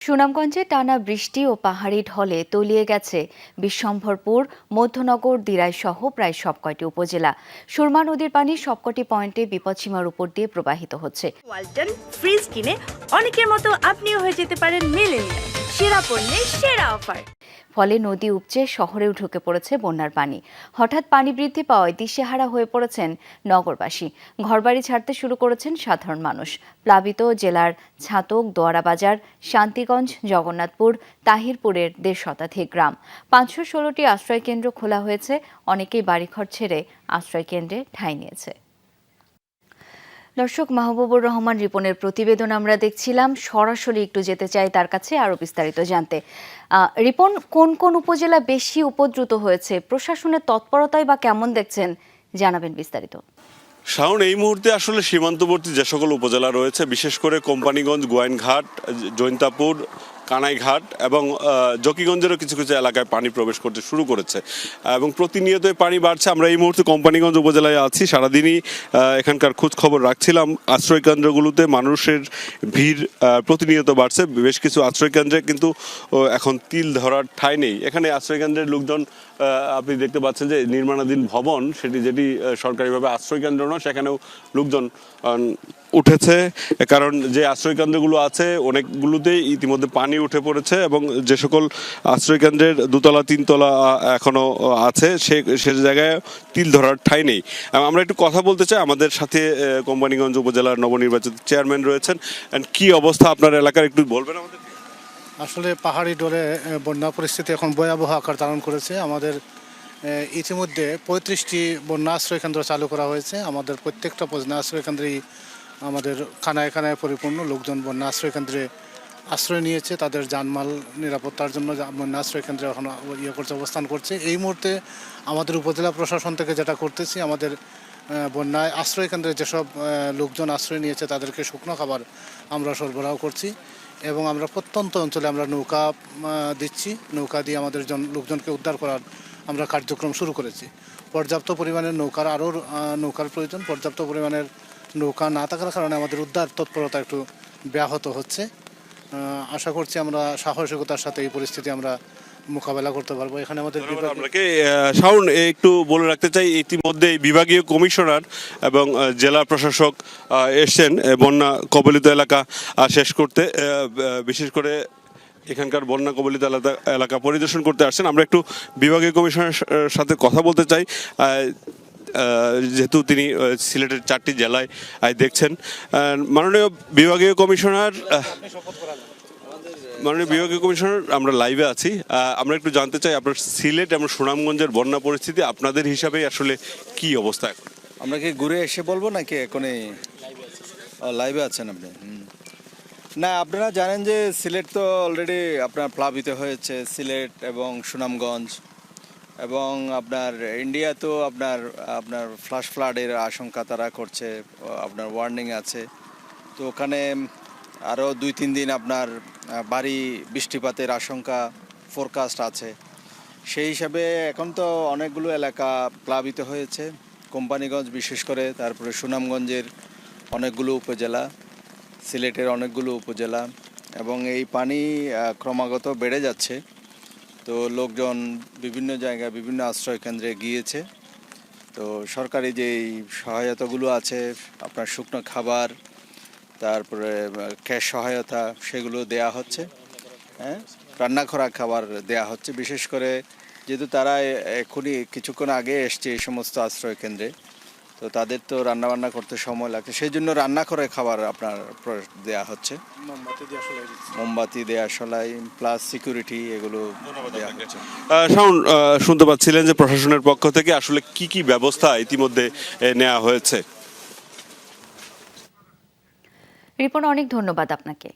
সুনামগঞ্জে টানা বৃষ্টি ও পাহাড়ি ঢলে তলিয়ে গেছে বিশ্বম্ভরপুর, মধ্যনগর, দিরাই সহ প্রায় সবকটি উপজেলা। সুরমা নদীর পানি সবকটি পয়েন্টে বিপদসীমার উপর দিয়ে প্রবাহিত হচ্ছে। ওয়ালটন ফ্রিজ কিনে অনেকের মতো আপনিও হয়ে যেতে পারেন মেলেনিয়া সেরা পণ্যের সেরা অফার। ফলে নদী উপচে শহরেও ঢুকে পড়েছে বন্যার পানি। হঠাৎ পানি বৃদ্ধি পাওয়ায় দিশেহারা হয়ে পড়েছেন নগরবাসী। ঘরবাড়ি ছাড়তে শুরু করেছেন সাধারণ মানুষ। প্লাবিত জেলার ছাতক, দোয়ারাবাজার, শান্তিগঞ্জ, জগন্নাথপুর, তাহিরপুরের দেড় শতাধিক গ্রাম। পাঁচশো ষোলোটি আশ্রয়কেন্দ্র খোলা হয়েছে। অনেকেই বাড়িঘর ছেড়ে আশ্রয়কেন্দ্রে ঠাঁই নিয়েছে। দর্শক, মাহবুবুর রহমান রিপনের প্রতিবেদন আমরা দেখছিলাম। সরাসরি একটু যেতে চাই তার কাছে আরও বিস্তারিত জানতে। রিপন, কোন কোন উপজেলা বেশি উপদ্রুত হয়েছে? প্রশাসনের তৎপরতায় বা কেমন দেখছেন? জানাবেন বিস্তারিত। শাওন, এই মুহূর্তে আসলে সীমান্তবর্তী যে সকল উপজেলা রয়েছে, বিশেষ করে কোম্পানিগঞ্জ, গোয়াইনঘাট জৈন্তাপুর কানাইঘাট এবং জকিগঞ্জেরও কিছু কিছু এলাকায় পানি প্রবেশ করতে শুরু করেছে। এবং প্রতিনিয়তই পানি বাড়ছে। আমরা এই মুহূর্তে কোম্পানিগঞ্জ উপজেলায় আছি। সারাদিনই এখানকার খোঁজ খবর রাখছিলাম। আশ্রয় কেন্দ্রগুলোতে মানুষের ভিড় প্রতিনিয়ত বাড়ছে। বেশ কিছু আশ্রয় কেন্দ্রে কিন্তু এখন তিল ধরার ঠাঁই নেই। এখানে আশ্রয় কেন্দ্রের লোকজন আপনি দেখতে পাচ্ছেন যে নির্মাণাধীন ভবন, সেটি যেটি সরকারিভাবে আশ্রয় কেন্দ্র নয়, সেখানেও লোকজন উঠেছে। কারণ যে আশ্রয় কেন্দ্রগুলো আছে, অনেকগুলোতেই ইতিমধ্যে পানি উঠে পড়েছে এবং যে সকল আশ্রয়কেন্দ্রের দুতলা তিনতলা আহ, এখনও আছে সে সে জায়গায় তিল ধরার ঠাঁই নেই। আমরা একটু কথা বলতে চাই। আমাদের সাথে কোম্পানিগঞ্জ উপজেলার নবনির্বাচিত চেয়ারম্যান রয়েছেন। And কি অবস্থা আপনার এলাকার? একটু বলবেন আমাদের। আসলে পাহাড়ি ডোরে বন্যা পরিস্থিতি এখন ভয়াবহ আকার ধারণ করেছে। আমাদের ইতিমধ্যে পঁয়ত্রিশটি বন্যা আশ্রয় কেন্দ্র চালু করা হয়েছে। আমাদের প্রত্যেকটা বন্যা আশ্রয় কেন্দ্রেই আমাদের খানায় খানায় পরিপূর্ণ লোকজন বন্যা আশ্রয় কেন্দ্রে আশ্রয় নিয়েছে, তাদের জানমাল নিরাপত্তার জন্য আশ্রয় কেন্দ্রে এখন ইয়ে করছে, অবস্থান করছে। এই মুহূর্তে আমাদের উপজেলা প্রশাসন থেকে যেটা করতেছি, আমাদের বন্যায় আশ্রয় কেন্দ্রে যেসব লোকজন আশ্রয় নিয়েছে, তাদেরকে শুকনো খাবার আমরা সরবরাহ করছি এবং আমরা প্রত্যন্ত অঞ্চলে আমরা নৌকা দিচ্ছি। নৌকা দিয়ে আমাদের জন লোকজনকে উদ্ধার করার আমরা কার্যক্রম শুরু করেছি। পর্যাপ্ত পরিমাণের নৌকার আরও নৌকার প্রয়োজন। পর্যাপ্ত পরিমাণের নৌকা না থাকার কারণে আমাদের উদ্ধার তৎপরতা একটু ব্যাহত হচ্ছে। আশা করছি আমরা সাহসিকতার সাথে এই পরিস্থিতি আমরা মোকাবেলা করতে পারব। এখানে আমাদের আপনাকে। শাওন একটু বলে রাখতে চাই ইতিমধ্যে বিভাগীয় কমিশনার এবং জেলা প্রশাসক এসছেন বন্যা কবলিত এলাকা শেষ করতে বিশেষ করে এখানকার বন্যা কবলিত এলাকা এলাকা পরিদর্শন করতে আসছেন। আমরা একটু বিভাগীয় কমিশনার সাথে কথা বলতে চাই। যেহেতু তিনি সিলেটের চারটি জেলায় দেখছেন। মাননীয় বিভাগীয় কমিশনার মাননীয় বিভাগীয় কমিশনার, আমরা লাইভে আছি। আমরা একটু জানতে চাই, আপনার সিলেট এবং সুনামগঞ্জের বন্যা পরিস্থিতি, আপনাদের হিসাবে আসলে কি অবস্থা এখন? আমরা কি ঘুরে এসে বলব নাকি এখনই? লাইভে আছেন আপনি? না, আপনারা জানেন যে সিলেট তো অলরেডি আপনার প্লাবিত হয়েছে, সিলেট এবং সুনামগঞ্জ। এবং আপনার ইন্ডিয়া তো আপনার আপনার ফ্লাশ ফ্লাডের আশঙ্কা তারা করছে, আপনার ওয়ার্নিং আছে। তো ওখানে আরও দুই, তিন দিন আপনার বাড়ি বৃষ্টিপাতের আশঙ্কা ফোরকাস্ট আছে। সেই হিসাবে এখন তো অনেকগুলো এলাকা প্লাবিত হয়েছে। কোম্পানিগঞ্জ বিশেষ করে, তারপরে সুনামগঞ্জের অনেকগুলো উপজেলা, সিলেটের অনেকগুলো উপজেলা, এবং এই পানি ক্রমাগত বেড়ে যাচ্ছে। তো লোকজন বিভিন্ন জায়গায় বিভিন্ন আশ্রয় কেন্দ্রে গিয়েছে। তো সরকারি যেই সহায়তাগুলো আছে, আপনার শুকনো খাবার, তারপরে ক্যাশ সহায়তা, সেগুলো দেয়া হচ্ছে। হ্যাঁ? রান্না করা খাবার দেয়া হচ্ছে। বিশেষ করে যেহেতু তারা এখনই কিছুক্ষণ আগে এসছে এই সমস্ত আশ্রয় কেন্দ্রে তো তাদের তো রান্না বান্না করতে সময় লাগছে। সেই জন্য রান্না করে খাবার আপনার দেয়া হচ্ছে। মোমবাতি দিয়ে সলাই প্লাস সিকিউরিটি এগুলো আহ, শুনতে পাচ্ছিলেন যে প্রশাসনের পক্ষ থেকে আসলে কি কি ব্যবস্থা ইতিমধ্যে নেওয়া হয়েছে? রিপন অনেক ধন্যবাদ আপনাকে।